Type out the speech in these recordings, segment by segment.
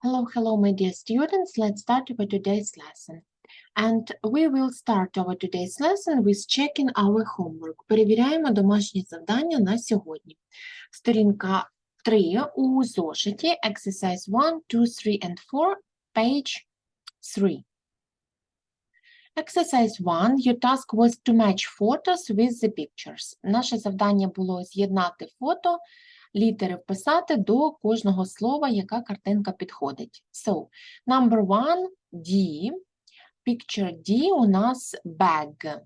Hello, hello, my dear students. Let's start our today's lesson. And we will start our today's lesson with checking our homework. Перевіряємо домашні завдання на сьогодні. Сторінка 3 у зошиті Exercise 1, 2, 3 and 4, page 3. Exercise 1. Your task was to match photos with the pictures. Наше завдання було з'єднати фото літери вписати до кожного слова, яка картинка підходить. So, number one, D. Picture D у нас bag.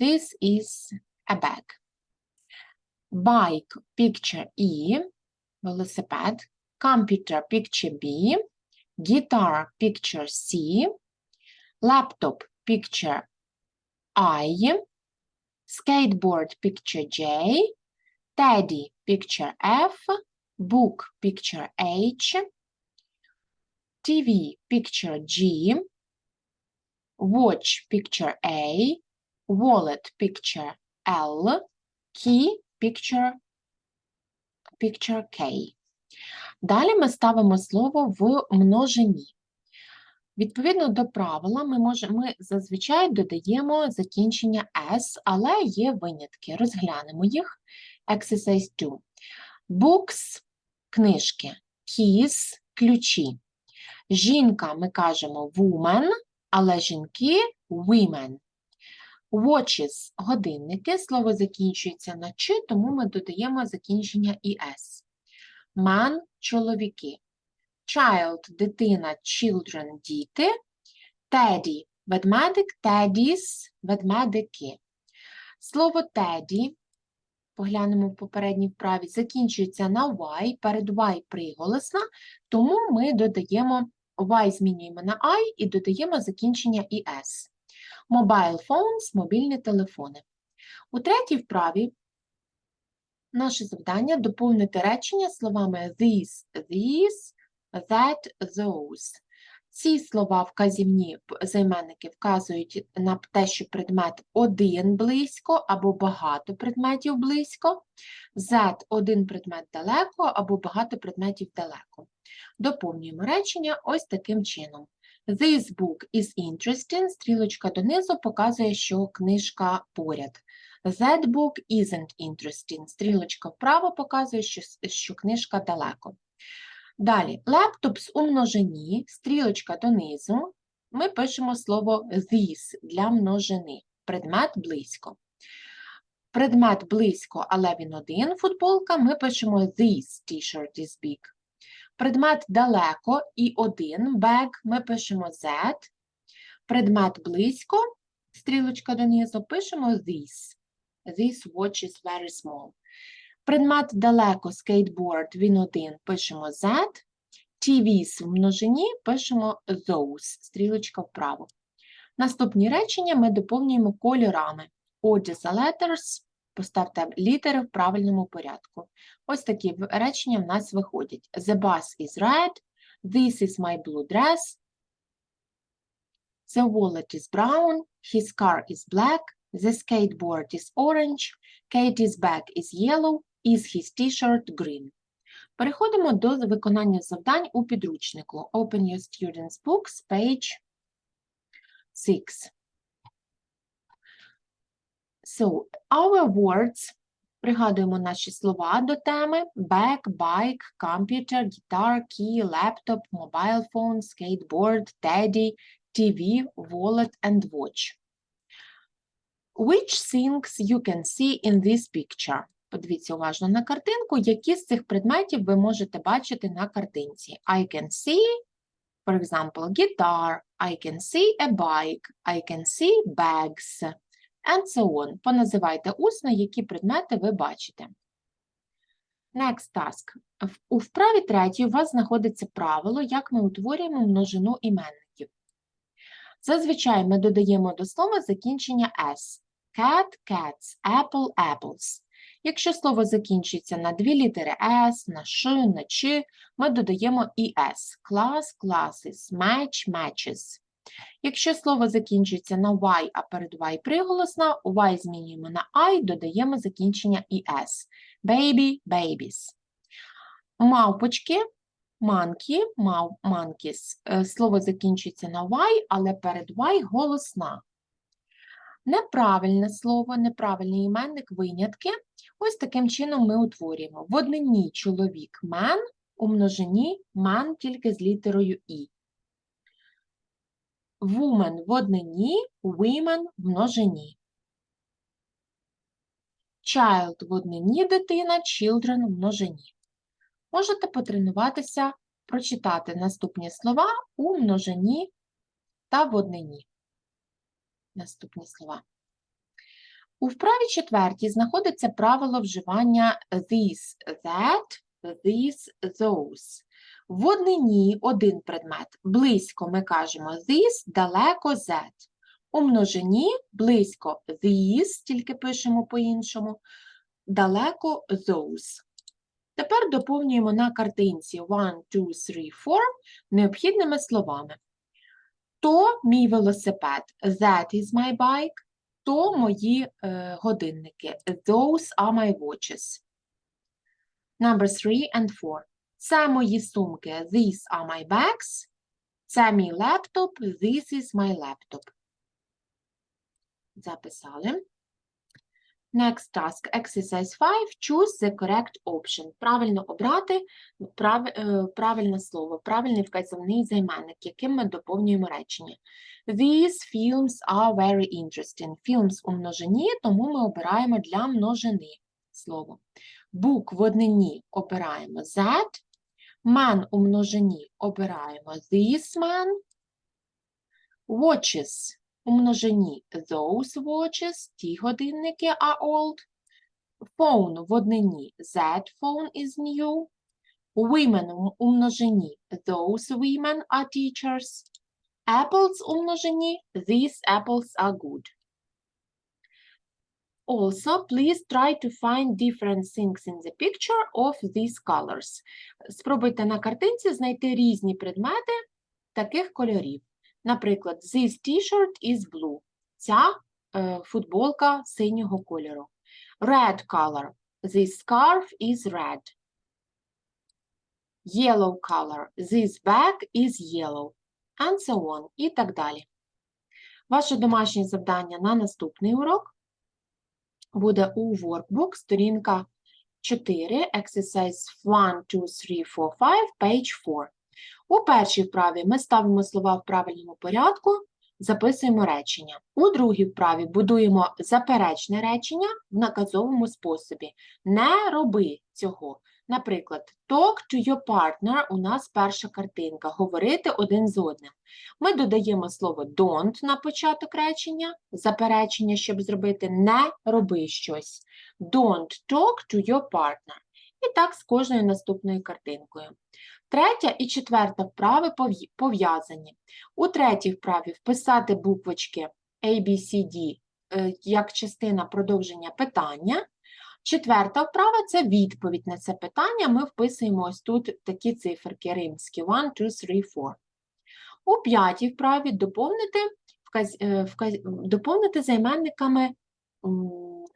This is a bag. Bike, picture E. Велосипед. Computer, picture B. Guitar, picture C. Laptop, picture I. Skateboard, picture J. Teddy, picture F, book, picture H, TV, picture G, watch, picture A, wallet, picture L, key, picture, picture K. Далі ми ставимо слово в множині. Відповідно до правила, ми, можемо, ми зазвичай додаємо закінчення S, але є винятки. Розглянемо їх. Exercise 2. Books – книжки. Keys – ключі. Жінка ми кажемо woman, але жінки – women. Watches – годинники. Слово закінчується на «чи», тому ми додаємо закінчення «es». Man – чоловіки. Child – дитина, children – діти. Teddy – ведмедик, teddies – ведмедики. Слово teddy поглянемо в попередній вправі, закінчується на Y, перед Y приголосна, тому ми додаємо Y змінюємо на I і додаємо закінчення ES. Mobile phones – мобільні телефони. У третій вправі наше завдання доповнити речення словами these, these, that, those. Ці слова вказівні займенники вказують на те, що предмет один близько або багато предметів близько. Z – один предмет далеко або багато предметів далеко. Доповнюємо речення ось таким чином. This book is interesting. Стрілочка донизу показує, що книжка поряд. That book isn't interesting. Стрілочка вправо показує, що, що книжка далеко. Далі, laptops у множині, стрілочка донизу, ми пишемо слово this для множини, предмет близько. Предмет близько, але він один, футболка, ми пишемо this t-shirt is big. Предмет далеко і один, bag, ми пишемо that. Предмет близько, стрілочка донизу, пишемо this. This watch is very small. Предмет далеко, скейтборд, він один, пишемо Z. TVs в множині пишемо those, стрілочка вправо. Наступні речення ми доповнюємо кольорами. Отже, за letters поставте літери в правильному порядку. Ось такі речення в нас виходять. The bus is red, this is my blue dress, the wallet is brown, his car is black, the skateboard is orange, Katie's bag is yellow, is his t-shirt green. Переходимо до виконання завдань у підручнику. Open your students' books, page 6. So, our words, пригадуємо наші слова до теми bag, bike, computer, guitar, key, laptop, mobile phone, skateboard, teddy, TV, wallet and watch. Which things you can see in this picture? Подивіться уважно на картинку, які з цих предметів ви можете бачити на картинці. I can see, for example, guitar, I can see a bike, I can see bags, and so on. Поназивайте усно, які предмети ви бачите. Next task. У вправі третій у вас знаходиться правило, як ми утворюємо множину іменників. Зазвичай ми додаємо до слова закінчення s. Cat, cats, apple, apples. Якщо слово закінчується на дві літери S, на Ш, на Ч, ми додаємо ES. Class, classes, match, matches. Якщо слово закінчується на Y, а перед Y приголосна, Y змінюємо на I, додаємо закінчення ES. Baby, babies. Мавпочки мав, monkeys. Е, Слово закінчується на y, але перед y голосна. Неправильне слово, неправильний іменник, винятки. Ось таким чином ми утворюємо. В однині чоловік man, у множині man тільки з літерою і. Woman в однині, women в множині. Child в однині дитина, children в множині. Можете потренуватися прочитати наступні слова у множині та в однині. Наступні слова. У вправі четвертій знаходиться правило вживання this, that, this, those. В однині один предмет. Близько ми кажемо this, далеко that. У множині близько these, тільки пишемо по-іншому, далеко those. Тепер доповнюємо на картинці 1, 2, 3, 4 необхідними словами. То мій велосипед, that is my bike, то мої е, годинники, those are my watches. Number 3 and 4. Це мої сумки, these are my bags. Це мій лептоп, this is my laptop. Записали. Next task, exercise 5. Choose the correct option. Правильно обрати прав, е, правильне слово, правильний вказівний займенник, яким ми доповнюємо речення. These films are very interesting. Films у множині, тому ми обираємо для множини слово. Book в однині обираємо that. Man у множині обираємо this man. Watches у множині those watches, ті годинники are old. Phone в однині that phone is new. Women у- those women are teachers. Apples у these apples are good. Also, please try to find different things in the picture of these colors. Спробуйте на картинці знайти різні предмети таких кольорів. Наприклад, this t-shirt is blue. Ця е, футболка синього кольору. Red color. This scarf is red. Yellow color. This bag is yellow. And so on. І так далі. Ваше домашнє завдання на наступний урок буде у workbook, сторінка 4, exercise 1, 2, 3, 4, 5, page 4. У першій вправі ми ставимо слова в правильному порядку, записуємо речення. У другій вправі будуємо заперечне речення в наказовому способі. Не роби цього. Наприклад, talk to your partner у нас перша картинка, говорити один з одним. Ми додаємо слово don't на початок речення, заперечення, щоб зробити не роби щось. Don't talk to your partner. І так з кожною наступною картинкою. Третя і четверта вправи пов'язані. У третій вправі вписати буквочки A, B, C, D е, як частина продовження питання. Четверта вправа це відповідь на це питання. Ми вписуємо ось тут такі циферки римські 1, 2, 3, 4. У п'ятій вправі доповнити, вказ... е, вказ... доповнити займенниками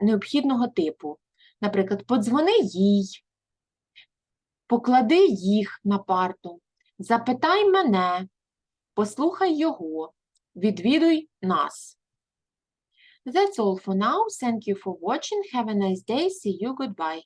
необхідного типу. Наприклад, подзвони їй, поклади їх на парту, запитай мене, послухай його, відвідуй нас. That's all for now. Thank you for watching. Have a nice day. See you. Goodbye.